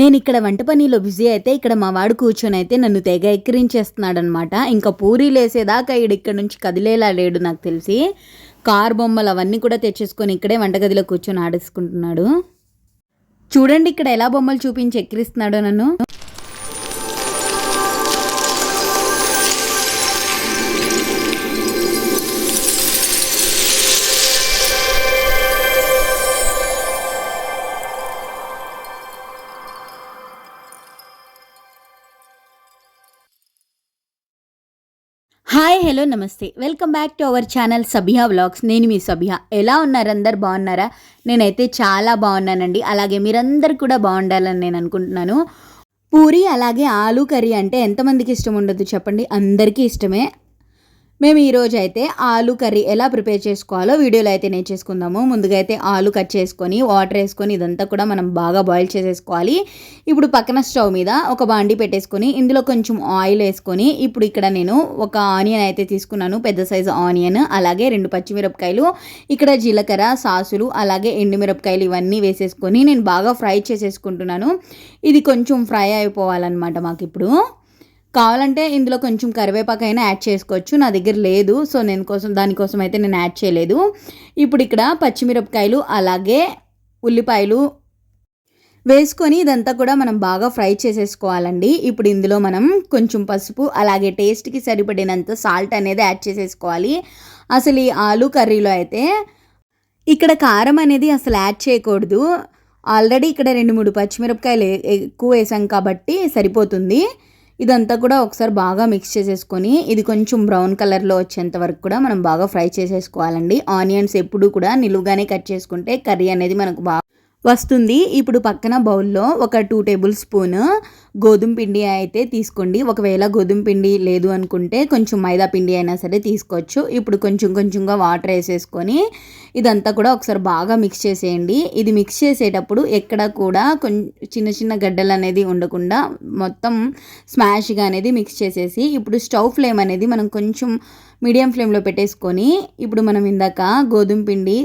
నేను ఇక్కడ వంట పనిలో బిజీ అయితే ఇక్కడ మా వాడు కూర్చొని అయితే నన్ను తెగ ఎక్కిరించేస్తున్నాడు అనమాట ఇంకా పూరీలు వేసేదాకా ఈడు ఇక్కడ నుంచి కదిలేలా లేడు నాకు తెలిసి. కార్ బొమ్మలు అవన్నీ కూడా తెచ్చేసుకొని ఇక్కడే వంటగదిలో కూర్చొని ఆడేసుకుంటున్నాడు. చూడండి ఇక్కడ ఎలా బొమ్మలు చూపించి ఎక్కిరిస్తున్నాడో నన్ను. హాయ్ హలో నమస్తే. Welcome back to our channel Sabhiya vlogs. నేను మీ సభియా ఎలా ఉన్నారు అందరు? బాగున్నారా? నేనైతే చాలా బాగున్నానండి. అలాగే మీరందరు కూడా బాగుండాలని నేను అనుకుంటున్నాను. పూరి అలాగే ఆలు కర్రీ అంటే ఎంతమందికి ఇష్టం ఉండదు చెప్పండి? అందరికీ ఇష్టమే. మేము ఈరోజు అయితే ఆలు కర్రీ ఎలా ప్రిపేర్ చేసుకోవాలో వీడియోలో అయితే నేర్చేసుకుందాము ముందుగా అయితే ఆలు కట్ చేసుకొని వాటర్ వేసుకొని ఇదంతా కూడా మనం బాగా బాయిల్ చేసేసుకోవాలి. ఇప్పుడు పక్కన స్టవ్ మీద ఒక బాండి పెట్టేసుకొని ఇందులో కొంచెం ఆయిల్ వేసుకొని ఇప్పుడు ఇక్కడ నేను ఒక ఆనియన్ అయితే తీసుకున్నాను. పెద్ద సైజు ఆనియన్ అలాగే రెండు పచ్చిమిరపకాయలు ఇక్కడ జీలకర్ర సాసులు అలాగే ఎండుమిరపకాయలు ఇవన్నీ వేసేసుకొని నేను బాగా ఫ్రై చేసేసుకుంటున్నాను. ఇది కొంచెం ఫ్రై అయిపోవాలన్నమాట మాకు ఇప్పుడు కావాలంటే ఇందులో కొంచెం కరివేపాకు అయినా యాడ్ చేసుకోవచ్చు. నా దగ్గర లేదు సో నేను కోసం దానికోసం అయితే నేను యాడ్ చేయలేదు. ఇప్పుడు ఇక్కడ పచ్చిమిరపకాయలు అలాగే ఉల్లిపాయలు వేసుకొని ఇదంతా కూడా మనం బాగా ఫ్రై చేసేసుకోవాలండి. ఇప్పుడు ఇందులో మనం కొంచెం పసుపు అలాగే టేస్ట్కి సరిపడినంత సాల్ట్ అనేది యాడ్ చేసేసుకోవాలి. అసలు ఈ ఆలు కర్రీలో అయితే ఇక్కడ కారం అనేది అసలు యాడ్ చేయకూడదు. ఆల్రెడీ ఇక్కడ రెండు మూడు పచ్చిమిరపకాయలు ఎక్కువ వేసాం కాబట్టి సరిపోతుంది. ఇదంతా కూడా ఒకసారి బాగా మిక్స్ చేసేసుకొని ఇది కొంచెం బ్రౌన్ కలర్లో వచ్చేంత వరకు కూడా మనం బాగా ఫ్రై చేసేసుకోవాలండి. ఆనియన్స్ ఎప్పుడు కూడా నిలువుగానే కట్ చేసుకుంటే కర్రీ అనేది మనకు బాగా వస్తుంది. ఇప్పుడు పక్కన బౌల్లో ఒక టూ టేబుల్ స్పూన్ గోధుమ పిండి అయితే తీసుకోండి. ఒకవేళ గోధుమ పిండి లేదు అనుకుంటే కొంచెం మైదా పిండి అయినా సరే తీసుకోవచ్చు. ఇప్పుడు కొంచెం కొంచెంగా వాటర్ వేసేసుకొని ఇదంతా కూడా ఒకసారి బాగా మిక్స్ చేసేయండి. ఇది మిక్స్ చేసేటప్పుడు ఎక్కడ కూడా కొంచెం చిన్న చిన్న గడ్డలు అనేది ఉండకుండా మొత్తం స్మాష్గా అనేది మిక్స్ చేసేసి ఇప్పుడు స్టవ్ ఫ్లేమ్ అనేది మనం కొంచెం మీడియం ఫ్లేమ్లో పెట్టేసుకొని ఇప్పుడు మనం ఇందాక గోధుమ పిండి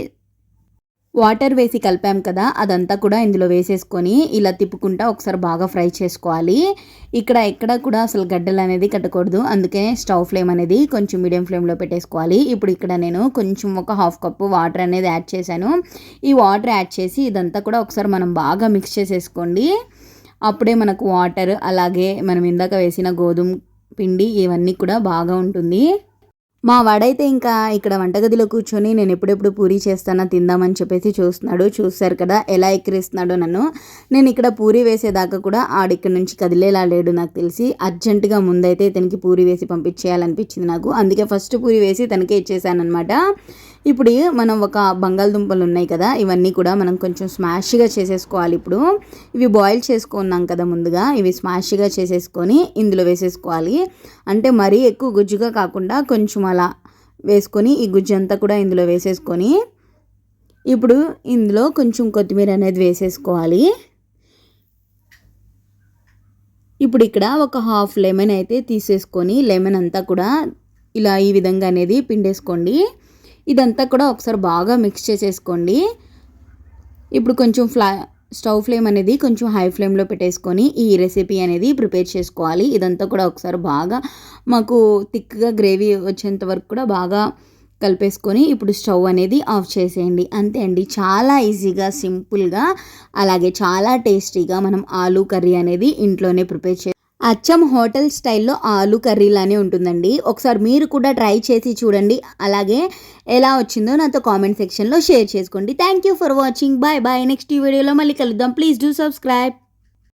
వాటర్ వేసి కలిపాం కదా అదంతా కూడా ఇందులో వేసేసుకొని ఇలా తిప్పుకుంటా ఒకసారి బాగా ఫ్రై చేసుకోవాలి. ఇక్కడ ఎక్కడ కూడా అసలు గడ్డలు అనేది కట్టకూడదు. అందుకే స్టవ్ ఫ్లేమ్ అనేది కొంచెం మీడియం ఫ్లేమ్లో పెట్టేసుకోవాలి. ఇప్పుడు ఇక్కడ నేను కొంచెం ఒక హాఫ్ కప్పు వాటర్ అనేది యాడ్ చేశాను. ఈ వాటర్ యాడ్ చేసి ఇదంతా కూడా ఒకసారి మనం బాగా మిక్స్ చేసేసుకోండి. అప్పుడే మనకు వాటర్ అలాగే మనం ఇందాక వేసిన గోధుమ పిండి ఇవన్నీ కూడా బాగా ఉంటుంది. మా వాడైతే ఇంకా ఇక్కడ వంటగదిలో కూర్చొని నేను ఎప్పుడెప్పుడు పూరి చేస్తానా తిందామని చెప్పేసి చూస్తున్నాడు. చూశారు కదా ఎలా ఎక్కిరిస్తున్నాడో నన్ను. నేను ఇక్కడ పూరి వేసేదాకా కూడా ఆడిక్కడి నుంచి కదిలేలా లేడు నాకు తెలిసి. అర్జెంటుగా ముందైతే ఇతనికి పూరి వేసి పంపించేయాలనిపించింది నాకు. అందుకే ఫస్ట్ పూరి వేసి తనకే ఇచ్చేసాను అనమాట ఇప్పుడు మనం ఒక బంగాళదుంపలు ఉన్నాయి కదా ఇవన్నీ కూడా మనం కొంచెం స్మాష్గా చేసేసుకోవాలి ఇప్పుడు. ఇవి బాయిల్ చేసుకున్నాం కదా ముందుగా ఇవి స్మాష్గా చేసేసుకొని ఇందులో వేసేసుకోవాలి. అంటే మరీ ఎక్కువ గుజ్జుగా కాకుండా కొంచెం అలా వేసుకొని ఈ గుజ్జు అంతా కూడా ఇందులో వేసేసుకొని ఇప్పుడు ఇందులో కొంచెం కొత్తిమీర అనేది వేసేసుకోవాలి. ఇప్పుడు ఇక్కడ ఒక హాఫ్ లెమన్ అయితే తీసేసుకొని లెమన్ అంతా కూడా ఇలా ఈ విధంగా అనేది పిండేసుకోండి. ఇదంతా కూడా ఒకసారి బాగా మిక్స్ చేసేసుకోండి. ఇప్పుడు కొంచెం ఫ్లా స్టవ్ ఫ్లేమ్ అనేది కొంచెం హై ఫ్లేమ్లో పెట్టేసుకొని ఈ రెసిపీ అనేది ప్రిపేర్ చేసుకోవాలి. ఇదంతా కూడా ఒకసారి బాగా మాకు థిక్గా గ్రేవీ వచ్చేంత వరకు కూడా బాగా కలిపేసుకొని ఇప్పుడు స్టవ్ అనేది ఆఫ్ చేసేయండి. అంతే అండి. చాలా ఈజీగా సింపుల్గా అలాగే చాలా టేస్టీగా మనం ఆలూ కర్రీ అనేది ఇంట్లోనే ప్రిపేర్ చే అచ్చం హోటల్ స్టైల్లో ఆలు కర్రీలానే ఉంటుందండి. ఒకసారి మీరు కూడా ట్రై చేసి చూడండి. అలాగే ఎలా వచ్చిందో నాతో కామెంట్ సెక్షన్లో షేర్ చేసుకోండి. Thank you for watching bye bye next ఈ వీడియోలో మళ్ళీ కలుద్దాం. Please do subscribe